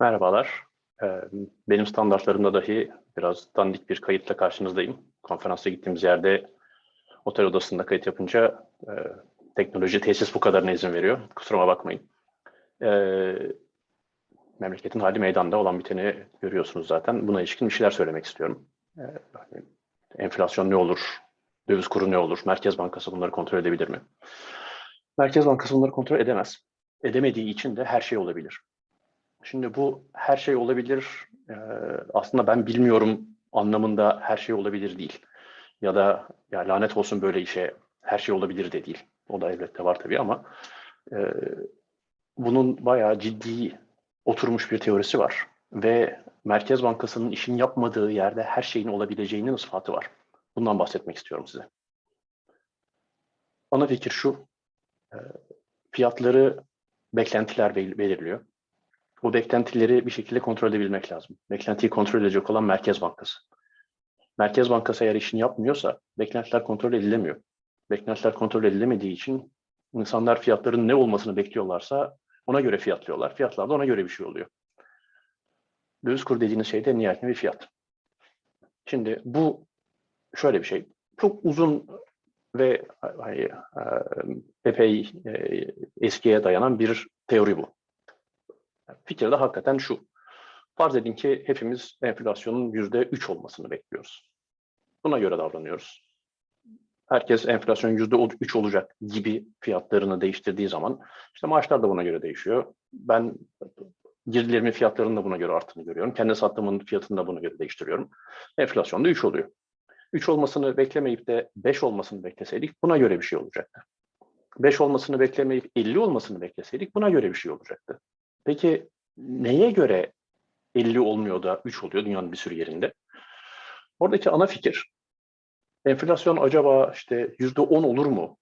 Merhabalar. Ee, Benim standartlarımda dahi biraz dandik bir kayıtla karşınızdayım. Konferansa gittiğimiz yerde otel odasında kayıt yapınca e, teknoloji tesis bu kadarına izin veriyor. Kusuruma bakmayın. Ee, Memleketin hali meydanda olan biteni görüyorsunuz zaten. Buna ilişkin bir şeyler söylemek istiyorum. Ee, Enflasyon ne olur? Döviz kuru ne olur? Merkez Bankası bunları kontrol edebilir mi? Merkez Bankası bunları kontrol edemez. Edemediği için de her şey olabilir. Şimdi bu her şey olabilir. e, aslında ben bilmiyorum anlamında her şey olabilir değil. Ya da ya lanet olsun böyle işe her şey olabilir de değil. O da elbette var tabii ama e, bunun bayağı ciddi oturmuş bir teorisi var. Ve Merkez Bankası'nın işin yapmadığı yerde her şeyin olabileceğinin ispatı var. Bundan bahsetmek istiyorum size. Ana fikir şu. e, Fiyatları beklentiler bel- belirliyor. Bu beklentileri bir şekilde kontrol edebilmek lazım. Beklentiyi kontrol edecek olan Merkez Bankası. Merkez Bankası eğer işini yapmıyorsa beklentiler kontrol edilemiyor. Beklentiler kontrol edilemediği için insanlar fiyatların ne olmasını bekliyorlarsa ona göre fiyatlıyorlar. Fiyatlar da ona göre bir şey oluyor. Döviz kuru dediğiniz şey de nihayetinde bir fiyat. Şimdi bu şöyle bir şey. Çok uzun ve hani, e, epey e, eskiye dayanan bir teori bu. Fikir de hakikaten şu. Farz edin ki hepimiz enflasyonun yüzde üç olmasını bekliyoruz. Buna göre davranıyoruz. Herkes enflasyon yüzde üç olacak gibi fiyatlarını değiştirdiği zaman işte maaşlar da buna göre değişiyor. Ben girdilerimin fiyatlarının da buna göre arttığını görüyorum. Kendi sattığımın fiyatını da buna göre değiştiriyorum. Enflasyon da 3 oluyor. 3 olmasını beklemeyip de 5 olmasını bekleseydik buna göre bir şey olacaktı. 5 olmasını beklemeyip 50 olmasını bekleseydik buna göre bir şey olacaktı. Peki neye göre 50 olmuyor da 3 oluyor dünyanın bir sürü yerinde? Oradaki ana fikir enflasyon acaba işte %10 olur mu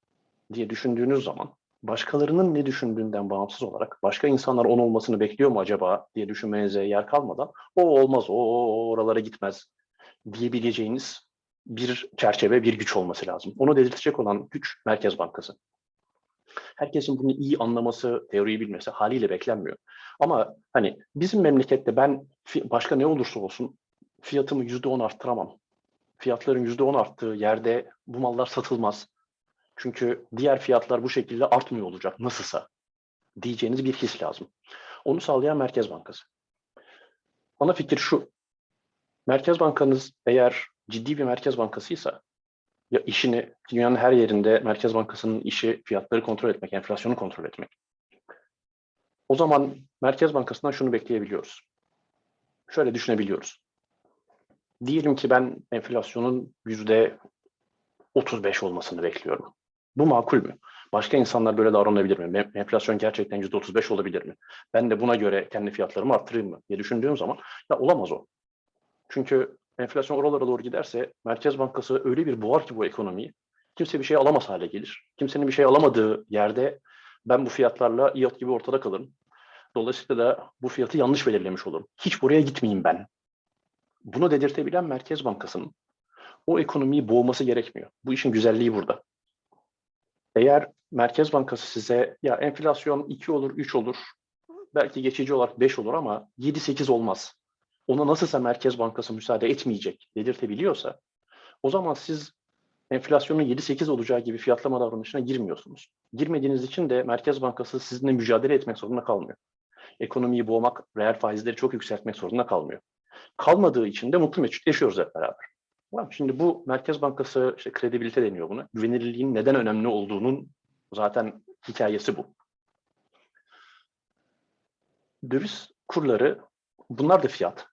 diye düşündüğünüz zaman başkalarının ne düşündüğünden bağımsız olarak başka insanlar 10 olmasını bekliyor mu acaba diye düşünmenize yer kalmadan o olmaz, o, oralara gitmez diyebileceğiniz bir çerçeve, bir güç olması lazım. Onu delirtecek olan güç Merkez Bankası. Herkesin bunu iyi anlaması, teoriyi bilmesi haliyle beklenmiyor. Ama hani bizim memlekette ben başka ne olursa olsun fiyatımı yüzde on arttıramam. Fiyatların yüzde on arttığı yerde bu mallar satılmaz. Çünkü diğer fiyatlar bu şekilde artmıyor olacak nasılsa diyeceğiniz bir his lazım. Onu sağlayan Merkez Bankası. Ana fikir şu. Merkez Bankanız eğer ciddi bir Merkez Bankasıysa ya işini dünyanın her yerinde Merkez Bankası'nın işi fiyatları kontrol etmek, enflasyonu kontrol etmek. O zaman Merkez Bankası'ndan şunu bekleyebiliyoruz. Şöyle düşünebiliyoruz. Diyelim ki ben enflasyonun yüzde 35 olmasını bekliyorum. Bu makul mü? Başka insanlar böyle davranabilir mi? Enflasyon gerçekten yüzde 35 olabilir mi? Ben de buna göre kendi fiyatlarımı arttırayım mı diye düşündüğüm zaman ya olamaz o. Çünkü enflasyon oralara doğru giderse Merkez Bankası öyle bir boğar ki bu ekonomiyi kimse bir şey alamaz hale gelir. Kimsenin bir şey alamadığı yerde ben bu fiyatlarla iot gibi ortada kalırım. Dolayısıyla da bu fiyatı yanlış belirlemiş olurum. Hiç buraya gitmeyeyim ben. Bunu dedirtebilen Merkez Bankası'nın o ekonomiyi boğması gerekmiyor. Bu işin güzelliği burada. Eğer Merkez Bankası size ya enflasyon 2 olur, 3 olur, belki geçici olarak 5 olur ama 7-8 olmaz. Ona nasılsa Merkez Bankası müsaade etmeyecek dedirtebiliyorsa o zaman siz enflasyonun 7-8 olacağı gibi fiyatlama davranışına girmiyorsunuz. Girmediğiniz için de Merkez Bankası sizinle mücadele etmek zorunda kalmıyor. Ekonomiyi boğmak, reel faizleri çok yükseltmek zorunda kalmıyor. Kalmadığı için de mutlu mesut yaşıyoruz hep beraber. Şimdi bu Merkez Bankası işte kredibilite deniyor buna. Güvenilirliğin neden önemli olduğunun zaten hikayesi bu. Döviz kurları bunlar da fiyat.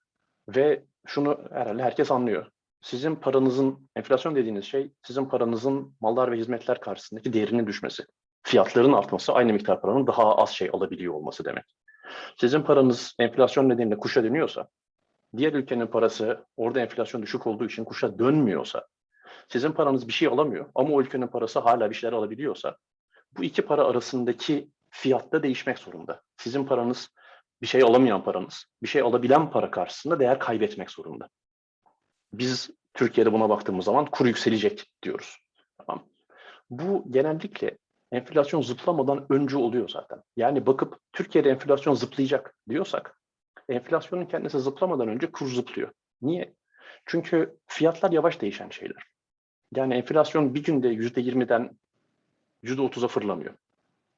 Ve şunu herhalde herkes anlıyor. Sizin paranızın, enflasyon dediğiniz şey sizin paranızın mallar ve hizmetler karşısındaki değerinin düşmesi. Fiyatların artması aynı miktar paranın daha az şey alabiliyor olması demek. Sizin paranız enflasyon nedeniyle kuşa dönüyorsa, diğer ülkenin parası orada enflasyon düşük olduğu için kuşa dönmüyorsa, sizin paranız bir şey alamıyor ama o ülkenin parası hala bir şeyler alabiliyorsa, bu iki para arasındaki fiyatta değişmek zorunda. Sizin paranız bir şey alamayan paranız, bir şey alabilen para karşısında değer kaybetmek zorunda. Biz Türkiye'de buna baktığımız zaman kur yükselecek diyoruz. Tamam. Bu genellikle enflasyon zıplamadan önce oluyor zaten. Yani bakıp Türkiye'de enflasyon zıplayacak diyorsak enflasyonun kendisi zıplamadan önce kur zıplıyor. Niye? Çünkü fiyatlar yavaş değişen şeyler. Yani enflasyon bir günde yüzde yirmiden yüzde otuza fırlamıyor.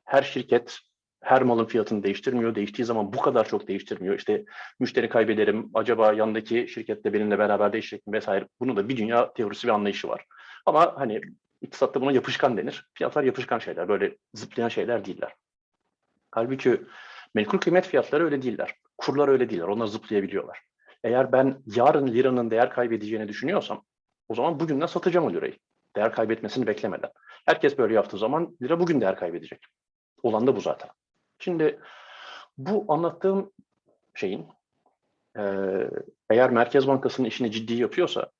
Her şirket her malın fiyatını değiştirmiyor. Değiştiği zaman bu kadar çok değiştirmiyor. İşte müşteri kaybederim, acaba yandaki şirkette benimle beraber değişecek mi vesaire. Bunun da bir dünya teorisi ve anlayışı var. Ama hani iktisatta buna yapışkan denir. Fiyatlar yapışkan şeyler, böyle zıplayan şeyler değiller. Halbuki menkul kıymet fiyatları öyle değiller. Kurlar öyle değiller. Onlar zıplayabiliyorlar. Eğer ben yarın liranın değer kaybedeceğini düşünüyorsam o zaman bugünden satacağım o lirayı. Değer kaybetmesini beklemeden. Herkes böyle yaptığı zaman lira bugün değer kaybedecek. Olan da bu zaten. Şimdi bu anlattığım şeyin eğer Merkez Bankası'nın işini ciddi yapıyorsa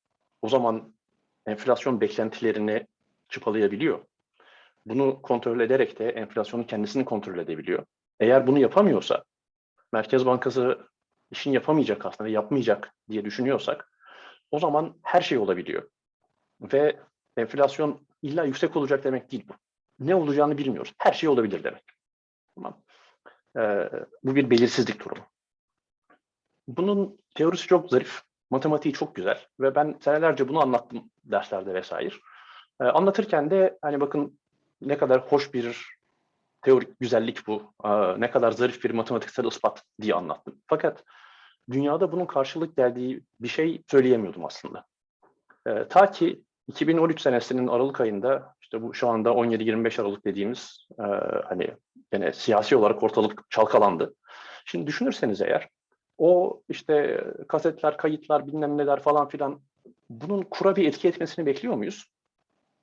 o zaman enflasyon beklentilerini çıpalayabiliyor. Bunu kontrol ederek de enflasyonun kendisini kontrol edebiliyor. Eğer bunu yapamıyorsa, Merkez Bankası işini yapamayacak aslında, yapmayacak diye düşünüyorsak, o zaman her şey olabiliyor. Ve enflasyon illa yüksek olacak demek değil bu. Ne olacağını bilmiyoruz. Her şey olabilir demek. Tamam. Ee, bu bir belirsizlik durumu. Bunun teorisi çok zarif, matematiği çok güzel ve ben senelerce bunu anlattım derslerde vesaire. Ee, anlatırken de hani bakın ne kadar hoş bir teorik güzellik bu, ee, ne kadar zarif bir matematiksel ispat diye anlattım. Fakat dünyada bunun karşılık geldiği bir şey söyleyemiyordum aslında. Ta ki 2013 senesinin Aralık ayında işte bu şu anda 17-25 Aralık dediğimiz e, hani yine siyasi olarak ortalık çalkalandı. Şimdi düşünürseniz eğer o işte kasetler, kayıtlar, bilmem neler falan filan bunun kura bir etki etmesini bekliyor muyuz?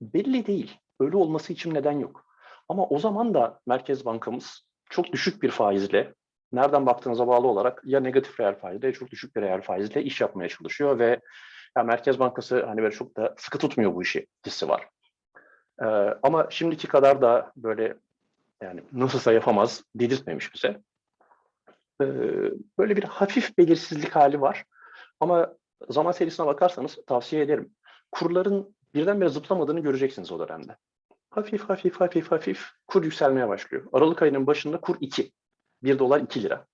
Belli değil. Öyle olması için neden yok. Ama o zaman da Merkez Bankamız çok düşük bir faizle, nereden baktığınıza bağlı olarak ya negatif reel faizle ya çok düşük bir reel faizle iş yapmaya çalışıyor ve ya Merkez Bankası hani böyle çok da sıkı tutmuyor bu işi hissi var. Ee, ama şimdiki kadar da böyle yani nasılsa yapamaz dedirtmemiş bize. Ee, böyle bir hafif belirsizlik hali var. Ama zaman serisine bakarsanız tavsiye ederim. Kurların birdenbire zıplamadığını göreceksiniz o dönemde. Hafif hafif hafif hafif kur yükselmeye başlıyor. Aralık ayının başında kur 2. 1 dolar 2 lira.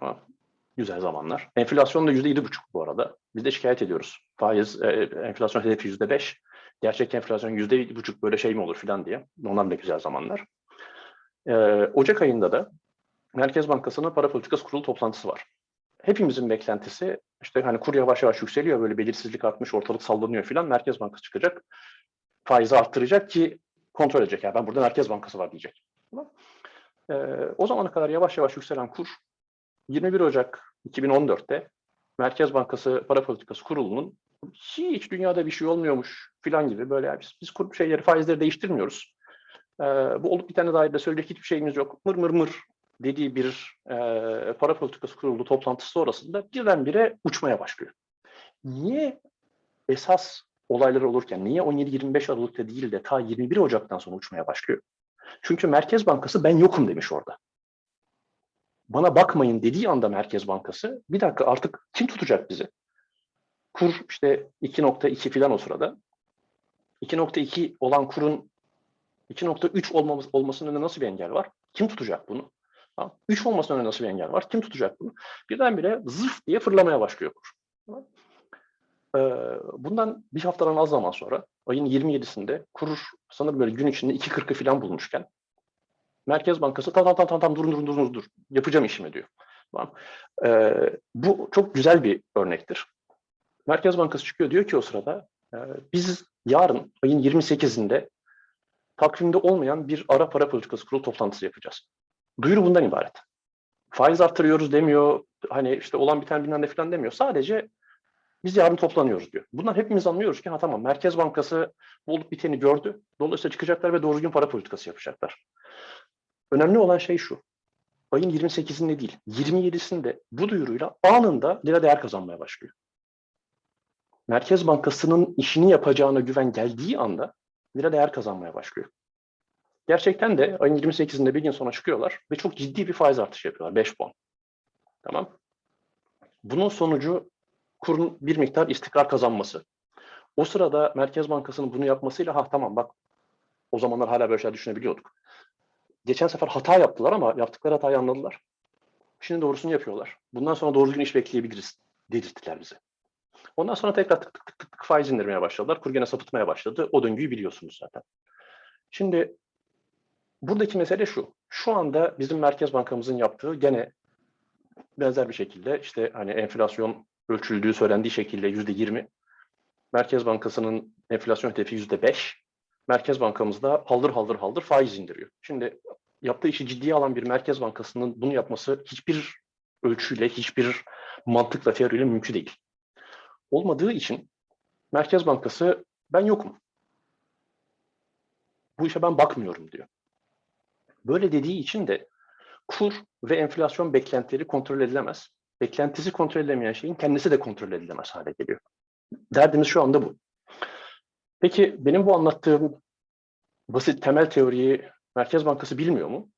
Ama güzel zamanlar. Enflasyon da %7,5 bu arada. Biz de şikayet ediyoruz. Faiz, e, enflasyon hedefi %5. Gerçek enflasyon %7,5 böyle şey mi olur filan diye. Onlar da güzel zamanlar. Ee, Ocak ayında da Merkez Bankası'nın para politikası kurulu toplantısı var. Hepimizin beklentisi işte hani kur yavaş yavaş yükseliyor böyle belirsizlik artmış ortalık sallanıyor filan Merkez Bankası çıkacak faizi arttıracak ki kontrol edecek. Yani ben burada Merkez Bankası var diyecek. Ee, o zamana kadar yavaş yavaş yükselen kur 21 Ocak 2014'te Merkez Bankası Para Politikası Kurulu'nun hiç dünyada bir şey olmuyormuş filan gibi böyle biz, biz kur şeyleri faizleri değiştirmiyoruz. Ee, bu olup bir tane dair de söyleyecek hiçbir şeyimiz yok. Mır mır mır dediği bir e, para politikası kurulu toplantısı sonrasında birdenbire uçmaya başlıyor. Niye esas olaylar olurken niye 17-25 Aralık'ta değil de ta 21 Ocak'tan sonra uçmaya başlıyor? Çünkü Merkez Bankası ben yokum demiş orada. Bana bakmayın dediği anda Merkez Bankası bir dakika artık kim tutacak bizi? Kur işte 2.2 filan o sırada. 2.2 olan kurun 2.3 olmamız, olmasının önünde nasıl bir engel var? Kim tutacak bunu? 3 olmasının önünde nasıl bir engel var? Kim tutacak bunu? Birdenbire zıf diye fırlamaya başlıyor kur. Bundan bir haftadan az zaman sonra ayın 27'sinde kur sanırım böyle gün içinde 2.40'ı falan bulmuşken Merkez Bankası tam tam tam tam durun durun durun dur yapacağım işimi diyor. Tamam. Ee, bu çok güzel bir örnektir. Merkez Bankası çıkıyor diyor ki o sırada e, biz yarın ayın 28'inde takvimde olmayan bir ara para politikası kurulu toplantısı yapacağız. Duyuru bundan ibaret. Faiz arttırıyoruz demiyor, hani işte olan biten bilmem ne falan demiyor. Sadece biz yarın toplanıyoruz diyor. Bunlar hepimiz anlıyoruz ki ha tamam Merkez Bankası bu olup biteni gördü. Dolayısıyla çıkacaklar ve doğru düzgün para politikası yapacaklar. Önemli olan şey şu. Ayın 28'inde değil, 27'sinde bu duyuruyla anında lira değer kazanmaya başlıyor. Merkez Bankası'nın işini yapacağına güven geldiği anda lira değer kazanmaya başlıyor. Gerçekten de ayın 28'inde bir gün sonra çıkıyorlar ve çok ciddi bir faiz artışı yapıyorlar. 5 puan. Tamam. Bunun sonucu kurun bir miktar istikrar kazanması. O sırada Merkez Bankası'nın bunu yapmasıyla ha tamam bak o zamanlar hala böyle şeyler düşünebiliyorduk. Geçen sefer hata yaptılar ama yaptıkları hatayı anladılar. Şimdi doğrusunu yapıyorlar. Bundan sonra doğru düzgün iş bekleyebiliriz dedirttiler bize. Ondan sonra tekrar tık tık tık tık faiz indirmeye başladılar. Kur gene sapıtmaya başladı. O döngüyü biliyorsunuz zaten. Şimdi buradaki mesele şu. Şu anda bizim Merkez Bankamızın yaptığı gene benzer bir şekilde işte hani enflasyon ölçüldüğü söylendiği şekilde yüzde yirmi. Merkez Bankası'nın enflasyon hedefi yüzde beş. Merkez Bankamız da haldır haldır haldır faiz indiriyor. Şimdi yaptığı işi ciddiye alan bir Merkez Bankası'nın bunu yapması hiçbir ölçüyle, hiçbir mantıkla, teoriyle mümkün değil. Olmadığı için Merkez Bankası ben yokum. Bu işe ben bakmıyorum diyor. Böyle dediği için de kur ve enflasyon beklentileri kontrol edilemez. Beklentisi kontrol edilemeyen şeyin kendisi de kontrol edilemez hale geliyor. Derdimiz şu anda bu. Peki benim bu anlattığım basit temel teoriyi Merkez Bankası bilmiyor mu?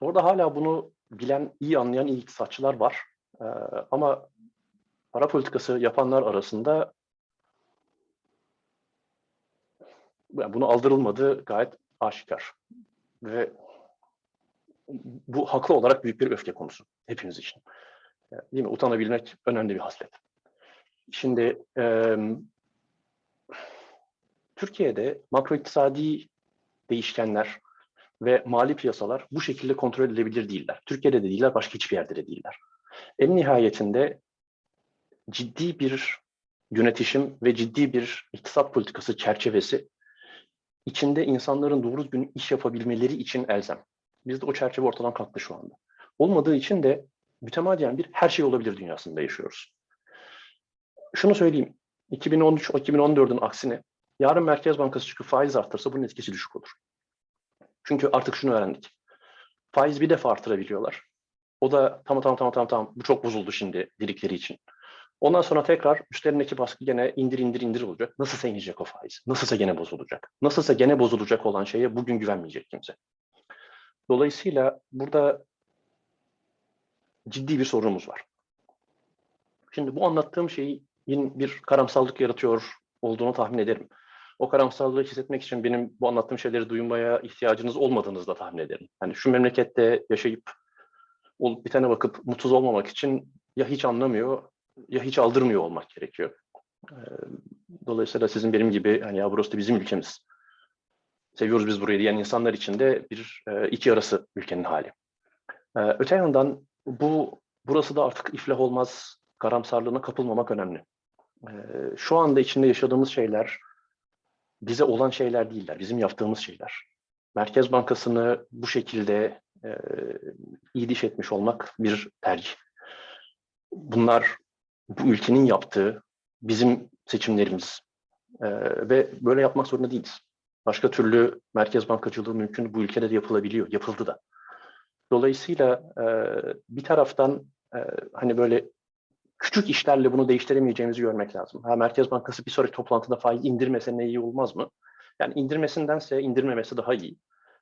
Orada hala bunu bilen, iyi anlayan iyi iktisatçılar var. Ee, ama para politikası yapanlar arasında yani bunu aldırılmadığı gayet aşikar. Ve bu haklı olarak büyük bir öfke konusu hepimiz için. Yani Değil mi? Utanabilmek önemli bir haslet. Şimdi e, Türkiye'de makro değişkenler ve mali piyasalar bu şekilde kontrol edilebilir değiller. Türkiye'de de değiller, başka hiçbir yerde de değiller. En nihayetinde ciddi bir yönetişim ve ciddi bir iktisat politikası çerçevesi içinde insanların doğru düzgün iş yapabilmeleri için elzem. Bizde o çerçeve ortadan kalktı şu anda. Olmadığı için de mütemadiyen bir her şey olabilir dünyasında yaşıyoruz. Şunu söyleyeyim. 2013-2014'ün aksine yarın Merkez Bankası çıkıp faiz arttırsa bunun etkisi düşük olur. Çünkü artık şunu öğrendik. Faiz bir defa artırabiliyorlar. O da tamam tamam tamam tamam tamam bu çok bozuldu şimdi dedikleri için. Ondan sonra tekrar üstlerindeki baskı gene indir indir indir olacak. Nasılsa inecek o faiz. Nasılsa gene bozulacak. Nasılsa gene bozulacak olan şeye bugün güvenmeyecek kimse. Dolayısıyla burada ciddi bir sorunumuz var. Şimdi bu anlattığım şeyin bir karamsallık yaratıyor olduğunu tahmin ederim. O karamsallığı hissetmek için benim bu anlattığım şeyleri duymaya ihtiyacınız olmadığınızı da tahmin ederim. Yani şu memlekette yaşayıp olup bitene bakıp mutsuz olmamak için ya hiç anlamıyor ya hiç aldırmıyor olmak gerekiyor. Dolayısıyla sizin benim gibi hani ya burası da bizim ülkemiz. Seviyoruz biz burayı diyen insanlar için de bir iki arası ülkenin hali. Öte yandan bu burası da artık iflah olmaz karamsarlığına kapılmamak önemli. Şu anda içinde yaşadığımız şeyler bize olan şeyler değiller, bizim yaptığımız şeyler. Merkez Bankası'nı bu şekilde e, iyi diş etmiş olmak bir tercih. Bunlar bu ülkenin yaptığı bizim seçimlerimiz E, ve böyle yapmak zorunda değiliz. Başka türlü merkez bankacılığı mümkün bu ülkede de yapılabiliyor, yapıldı da. Dolayısıyla e, bir taraftan e, hani böyle küçük işlerle bunu değiştiremeyeceğimizi görmek lazım. Ha, Merkez Bankası bir sonraki toplantıda faiz indirmese ne iyi olmaz mı? Yani indirmesindense indirmemesi daha iyi.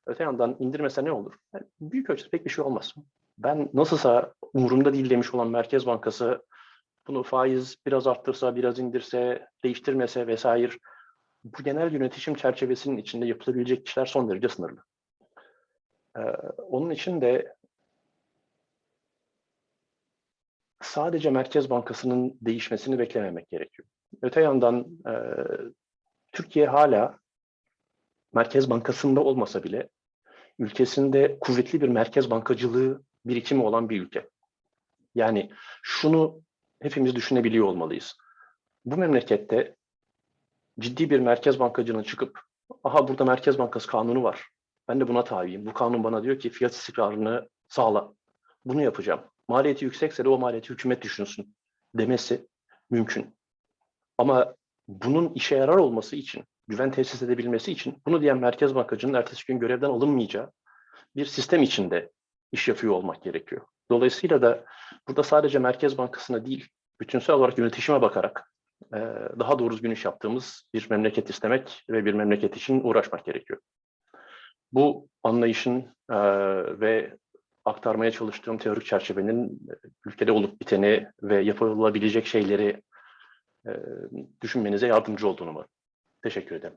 Öte yandan indirmese ne olur? Yani büyük ölçüde pek bir şey olmaz. Ben nasılsa umurumda değil demiş olan Merkez Bankası bunu faiz biraz arttırsa, biraz indirse, değiştirmese vesaire bu genel yönetişim çerçevesinin içinde yapılabilecek işler son derece sınırlı. Ee, onun için de sadece Merkez Bankası'nın değişmesini beklememek gerekiyor. Öte yandan e, Türkiye hala Merkez Bankası'nda olmasa bile ülkesinde kuvvetli bir merkez bankacılığı birikimi olan bir ülke. Yani şunu hepimiz düşünebiliyor olmalıyız. Bu memlekette ciddi bir merkez bankacının çıkıp aha burada Merkez Bankası kanunu var. Ben de buna tabiyim. Bu kanun bana diyor ki fiyat istikrarını sağla. Bunu yapacağım. Maliyeti yüksekse de o maliyeti hükümet düşünsün demesi mümkün. Ama bunun işe yarar olması için, güven tesis edebilmesi için bunu diyen merkez bankacının ertesi gün görevden alınmayacağı bir sistem içinde iş yapıyor olmak gerekiyor. Dolayısıyla da burada sadece Merkez Bankası'na değil, bütünsel olarak yönetişime bakarak daha doğru düzgün iş yaptığımız bir memleket istemek ve bir memleket için uğraşmak gerekiyor. Bu anlayışın ve aktarmaya çalıştığım teorik çerçevenin ülkede olup biteni ve yapılabilecek şeyleri düşünmenize yardımcı olduğunu umarım. Teşekkür ederim.